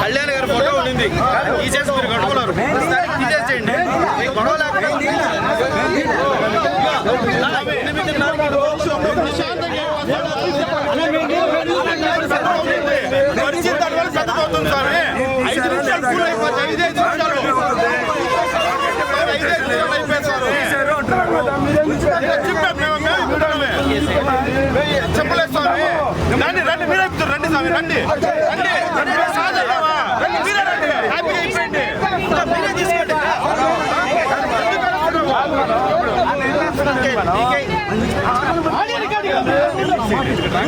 కళ్యాణ్ గారి ఫోటో ఉండింది. తీసేసి మీరు కట్టుకున్నారు తీసేసేయండి మీకు గొడవ లేకుండా పరిస్థితి దానివల్ల పెద్దదవుతుంది సార్ ఐదు నిమిషాలు కూల్ అయిపోతాయి నిమిషాలు నిమిషాలు చెప్పలేదు స్వామి రండి రండి మీరే రండి స్వామి రండి రండి రండి రండి మీరే రండి అయిపోయింది మీరే తీసుకోండి నువ్వు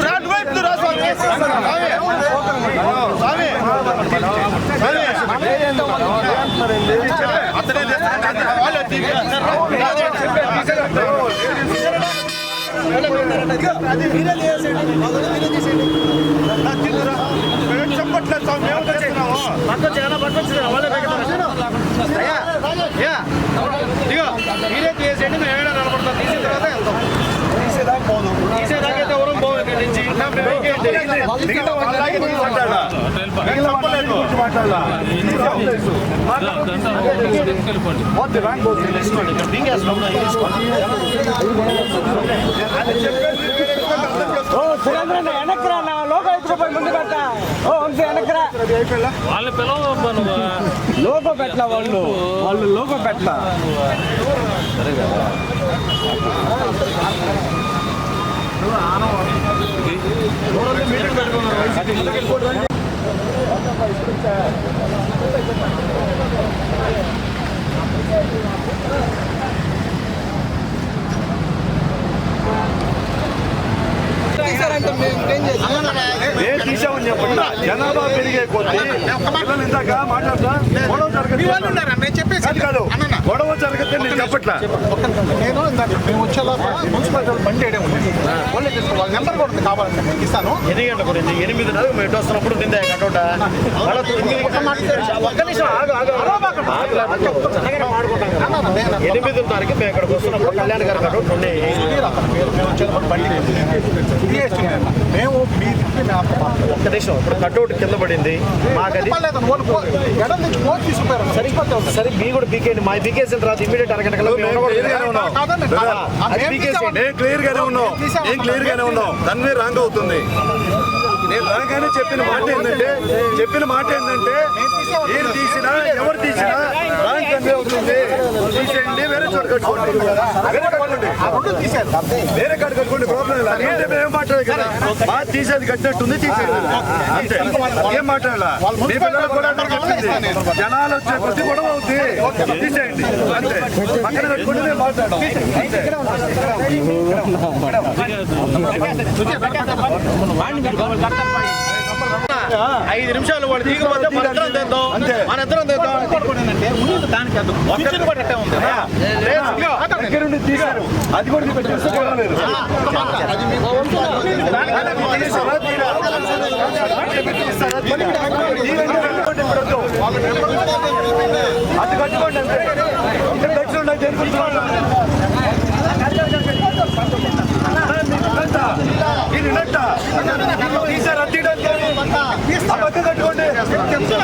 రా, నువ్వే ఎక్కుతురా స్వామి స్వామి స్వామి స్వామి అతనే చేస్తాడు వాళ్ళు వెనక్రా నా ముందు పెట్టా ఓ వంశీ వెనక్రా వాళ్ళు పెట్టలా వాళ్ళు. వాళ్ళు లోగో పెట్టలా ఏం తీసామని చెప్పండి జనాభా పెరిగే కొద్దీ ఇందాక మాట్లాడతా గొడవ జరగదు. కాదు కాదు గొడవ జరగద్దు నేను చెప్పట్లా? నేను ఇందాక మేము వచ్చేలోపల మున్సిపాలిటీ బండి వేయడం ఉంది. వాళ్ళే వాళ్ళ నెంబర్ కూడా ఉంది కావాలంటే ఇస్తాను. ఎన్ని గంటలకు పడింది ఎనిమిదిన్నర మేము ఇటు వస్తున్నప్పుడు నిందా కటౌట వాళ్ళ తొమ్మిది ఒక్క నిమిషం ఆగు ఆగు ఎనిమిదిన్నరకి మేము ఇక్కడికి వస్తున్నప్పుడు కళ్యాణ్ గారి కటౌట్ ఉన్నాయి మేము వచ్చేటప్పుడు బండి. మేము మీ ఒక్క నిమిషం ఇప్పుడు కటౌట్ కింద పడింది. మాకు అది సరే మీ కూడా పీకేయండి. మా పీకేసిన తర్వాత ఇమీడియట్. నేను క్లియర్ గానే ఉన్నాం నేను క్లియర్ గానే ఉన్నాం దాని రాంగ్ అవుతుంది. నేను రాగానే చెప్పిన మాట ఏంటంటే చెప్పిన మాట ఏంటంటే ఏం తీసినా ఎవరు తీసినా రాంగ్ కన్వే అవుతుంది. తీసేయండి వేరే చోట కట్టుకోండి. వేరే కట్టుకోండి. వేరే కాడ కట్టుకోండి ప్రాబ్లం లేదు. అంటే మేము మాట్లాడదు కదా? మా తీసేది కట్టినట్టుంది తీసేది అంతే. ఏం మాట్లాడాలా? మీ పిల్లలకు కూడా నేను జనాలు వచ్చే ప్రతి గొడవ అవుతుంది తీసేయండి. అంతే. పక్కన కట్టుకుంటే మేము మాట్లాడాం అంతే. ఐదు నిమిషాలు వాడు దిగిపోతే మన ఇద్దరం తెద్దాం. మన ఇద్దరం తెద్దాం. దానికి ఒక్కరిని కూడా అట్టే ఉంది. దగ్గర నుండి తీశారు. అది కూడా మీకు చూస్తే పర్వాలేదు.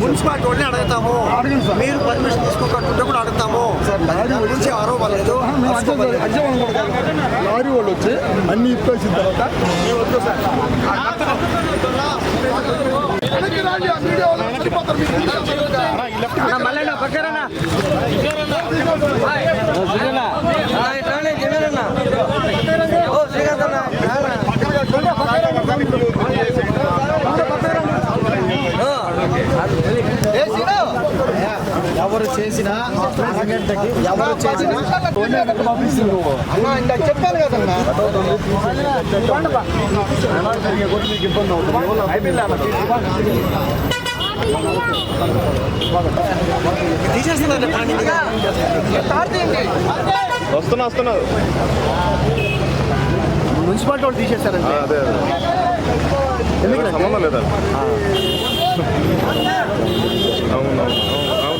మున్సిపాలిటీ వాళ్ళని అడుగుతాము. మీరు పర్మిషన్ తీసుకోకుండా కూడా అడుగుతాము. గురించి ఆరోపలేదు లారీ వాళ్ళు వచ్చి అన్ని ఇప్పేసిన తర్వాత మళ్ళీ పక్కరన్నా ఎవరు చేసినా అన్నా ఇందాక చెప్పాను కదన్నా. తీసేస్తున్నారు వస్తున్నా. వస్తున్నారు మున్సిపాలిటీ వాళ్ళు తీసేస్తారండి అదే అదే. సంబంధం లేదా? అవును అవును.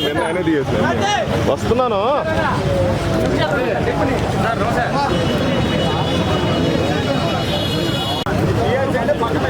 నిన్న ఆయనే తీయేసాను వస్తున్నాను. పక్కన